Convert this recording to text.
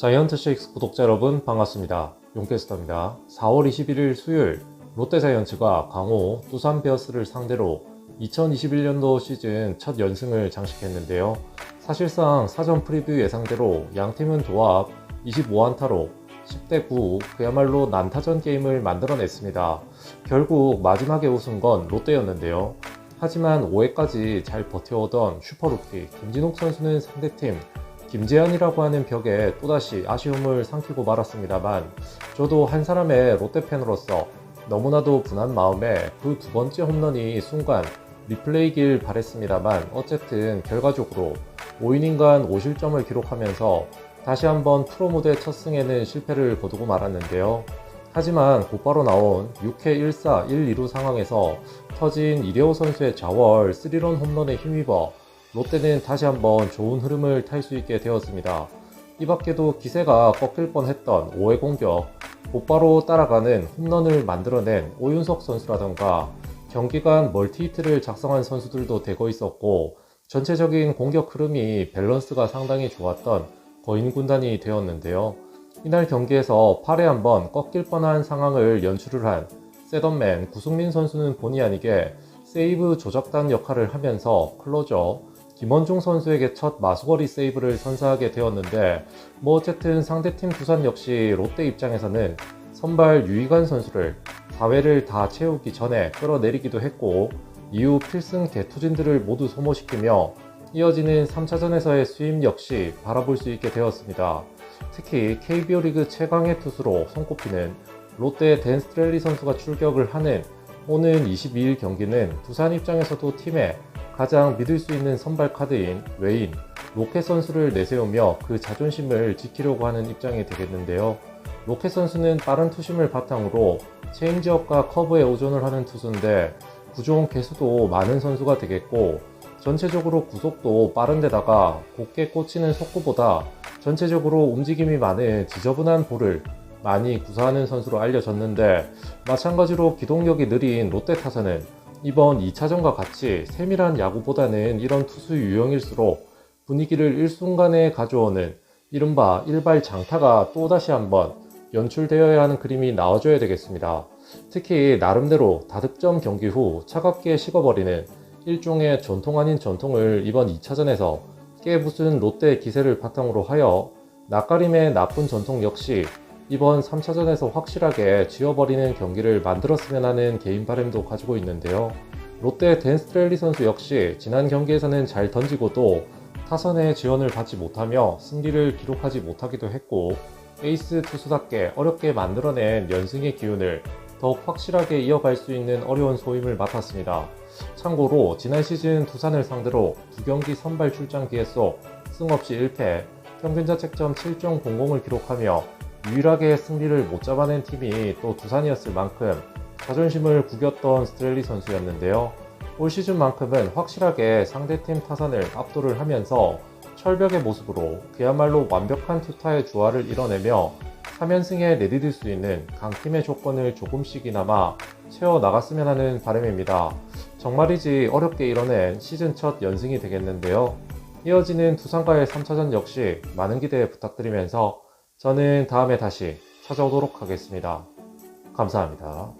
자이언트 쉐익스 구독자 여러분 반갑습니다. 용캐스터입니다. 4월 21일 수요일 롯데자이언츠가 강호, 두산 베어스를 상대로 2021년도 시즌 첫 연승을 장식했는데요. 사실상 사전 프리뷰 예상대로 양팀은 조합 25안타로 10대 9 그야말로 난타전 게임을 만들어냈습니다. 결국 마지막에 우승 건 롯데였는데요. 하지만 5회까지 잘 버텨오던 슈퍼루키 김진욱 선수는 상대팀 김재현이라고 하는 벽에 또다시 아쉬움을 삼키고 말았습니다만 저도 한 사람의 롯데 팬으로서 너무나도 분한 마음에 그 두 번째 홈런이 순간 리플레이길 바랬습니다만 어쨌든 결과적으로 5이닝간 5실점을 기록하면서 다시 한번 프로모드 첫 승에는 실패를 거두고 말았는데요. 하지만 곧바로 나온 6회 1사 1, 2루 상황에서 터진 이대호 선수의 좌월 3런 홈런에 힘입어 롯데는 다시 한번 좋은 흐름을 탈 수 있게 되었습니다. 이 밖에도 기세가 꺾일 뻔했던 5회 공격, 곧바로 따라가는 홈런을 만들어낸 오윤석 선수라던가 경기간 멀티히트를 작성한 선수들도 되고 있었고 전체적인 공격 흐름이 밸런스가 상당히 좋았던 거인 군단이 되었는데요. 이날 경기에서 8회 한번 꺾일 뻔한 상황을 연출을 한 세던맨 구승민 선수는 본의 아니게 세이브 조작단 역할을 하면서 클로저 김원중 선수에게 첫 마수거리 세이브를 선사하게 되었는데 뭐 어쨌든 상대팀 두산 역시 롯데 입장에서는 선발 유이관 선수를 4회를 다 채우기 전에 끌어내리기도 했고 이후 필승 개투진들을 모두 소모시키며 이어지는 3차전에서의 수임 역시 바라볼 수 있게 되었습니다. 특히 KBO 리그 최강의 투수로 손꼽히는 롯데 댄 스트렐리 선수가 출격을 하는 오는 22일 경기는 두산 입장에서도 팀의 가장 믿을 수 있는 선발 카드인 외인 로켓 선수를 내세우며 그 자존심을 지키려고 하는 입장이 되겠는데요. 로켓 선수는 빠른 투심을 바탕으로 체인지업과 커브에 오전을 하는 투수인데 구종 개수도 많은 선수가 되겠고 전체적으로 구속도 빠른데다가 곱게 꽂히는 속구보다 전체적으로 움직임이 많은 지저분한 볼을 많이 구사하는 선수로 알려졌는데 마찬가지로 기동력이 느린 롯데 타선은 이번 2차전과 같이 세밀한 야구보다는 이런 투수 유형일수록 분위기를 일순간에 가져오는 이른바 일발 장타가 또다시 한번 연출되어야 하는 그림이 나와줘야 되겠습니다. 특히 나름대로 다득점 경기 후 차갑게 식어버리는 일종의 전통 아닌 전통을 이번 2차전에서 깨부순 롯데 기세를 바탕으로 하여 낯가림의 나쁜 전통 역시 이번 3차전에서 확실하게 지워버리는 경기를 만들었으면 하는 개인 바람도 가지고 있는데요. 롯데 댄스트렐리 선수 역시 지난 경기에서는 잘 던지고도 타선의 지원을 받지 못하며 승리를 기록하지 못하기도 했고 에이스 투수답게 어렵게 만들어낸 연승의 기운을 더욱 확실하게 이어갈 수 있는 어려운 소임을 맡았습니다. 참고로 지난 시즌 두산을 상대로 두 경기 선발 출장 기회 속 승없이 1패, 평균 자책점 7.00을 기록하며 유일하게 승리를 못 잡아낸 팀이 또 두산이었을 만큼 자존심을 구겼던 스트렐리 선수였는데요. 올 시즌만큼은 확실하게 상대팀 타선을 압도를 하면서 철벽의 모습으로 그야말로 완벽한 투타의 조화를 이뤄내며 3연승에 내디딜 수 있는 강팀의 조건을 조금씩이나마 채워나갔으면 하는 바람입니다. 정말이지 어렵게 이뤄낸 시즌 첫 연승이 되겠는데요. 이어지는 두산과의 3차전 역시 많은 기대 부탁드리면서 저는 다음에 다시 찾아오도록 하겠습니다. 감사합니다.